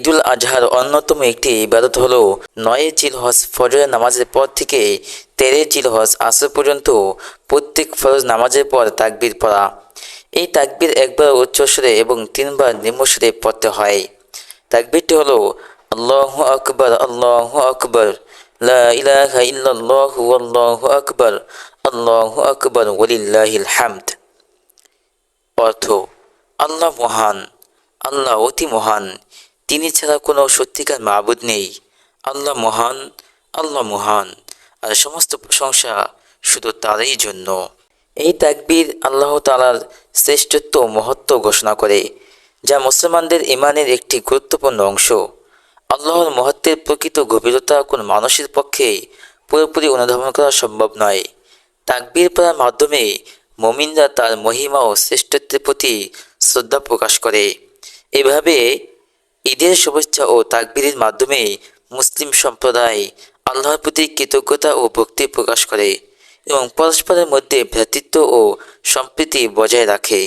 ঈদুল আজহার অন্যতম একটি ইবাদত হলো নয় জিলহজ ফজরের নামাজের পর থেকে তেরে জিলহজ আসর পর্যন্ত প্রত্যেক ফরজ নামাজের পর তাকবির পড়া। এই তাকবির একবার উচ্চস্বরে এবং তিনবার নিম্নস্বরে পড়তে হয়। তাকবীরটি হলো, আল্লাহু আকবার আল্লাহু আকবার আল্লাহু আকবার আল্লাহু আকবার, ওয়ালিল্লাহিল হামদ। অর্থ, আল্লাহ মহান, আল্লাহ অতি মহান তিনি ছাড়া কোনো সত্যিকার মাবুদ নেই। আল্লাহ মহান আল্লাহ মহান। আর সমস্ত প্রশংসা শুধু তারই জন্য। এই তাকবীর আল্লাহ তালার শ্রেষ্ঠত্ব মহত্ব ঘোষণা করে, যা মুসলমানদের ইমানের একটি গুরুত্বপূর্ণ অংশ। আল্লাহর মহত্বের প্রকৃত গভীরতা কোন মানুষের পক্ষে পুরোপুরি অনুধাবন করা সম্ভব নয়। তাকবীর পড়ার মাধ্যমে মমিনরা তার মহিমা ও শ্রেষ্ঠত্বের প্রতি শ্রদ্ধা প্রকাশ করে। এভাবে ঈদের শুভেচ্ছা ও তাকবিরের মাধ্যমে মুসলিম সম্প্রদায় আল্লাহর প্রতি কৃতজ্ঞতা ও ভক্তি প্রকাশ করে এবং পরস্পরের মধ্যে ভ্রাতৃত্ব ও সম্প্রীতি বজায় রাখে।